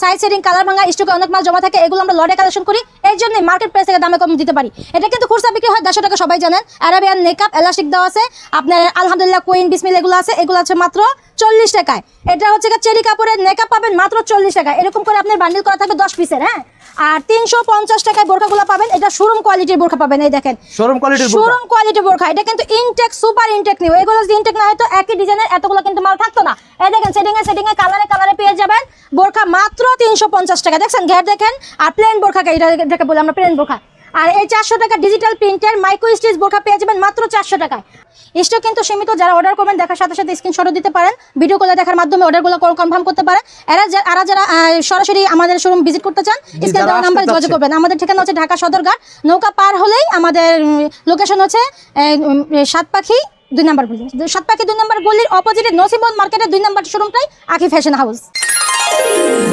Side setting colour ভাঙা স্টকে অনেক মাল জমা থাকে এগুলো আমরা লটে কালেকশন করি। এর জন্য মার্কেট প্রাইস থেকে দামে কম দিতে পারি। এটা কিন্তু খুচরা বিক্রি হয় দেড়শো টাকা সবাই জানেন। অ্যারাবিয়ান মেকআপ এলাস্টিক দেওয়া আছে। আপনার আলহামদুলিল্লাহ কুইন বিসমিল এগুলো আছে এগুলো আছে মাত্র চল্লিশ টাকায়। এটা হচ্ছে চেরি কাপড়ের মেকআপ পাবেন মাত্র চল্লিশ টাকায়। এরকম করে আপনার বান্ডিল করা থাকবে দশ পিসের হ্যাঁ? আর তিনশো পঞ্চাশ টাকায় বোরখাগুলো পাবেন। এটা শোরুম কোয়ালিটির বোরখা পাবেন এই দেখেন। শোরুম কোয়ালিটির শোরুম বোরখা। এটা কিন্তু ইনটেক সুপার ইনটেক নিউ। এগুলো যদি ইনটেক না হয় তো একই ডিজাইনের এতগুলো কিন্তু মাল থাকতো না। এই দেখেন সেটিং এ সেটিং এ কালারে কালারে পেয়ে যাবেন। বোরখা মাত্র তিনশো পঞ্চাশ টাকা। দেখছেন ঘের দেখেন আর প্লেন বোরখাকে এটা এটাকে বলে আমরা প্লেন বোরখা। আর এই চারশো টাকা ডিজিটাল প্রিন্টের মাইক্রো স্টিচ বোরখা পেয়ে যাবেন মাত্র চারশো টাকায়। স্টক কিন্তু সীমিত যারা অর্ডার করবেন দেখার সাথে সাথে স্ক্রিনশটও দিতে পারেন ভিডিও কলে দেখার মাধ্যমে অর্ডারগুলো কনফার্ম করতে পারেন। এরা যা- এরা যারা সরাসরি আমাদের শোরুম ভিজিট করতে চান স্ক্রিন যারা দেওয়া নাম্বার যোগাযোগ করবেন। আমাদের ঠিকানা হচ্ছে ঢাকা সদরঘাট নৌকা পার হলেই আমাদের লোকেশন হচ্ছে সাত পাখি দুই নাম্বার গলি সাতপাখি দুই নম্বর গলির অপোজিটে নসিমন মার্কেটের দুই নম্বর শোরুমটাই আখি ফ্যাশন হাউস Thank you.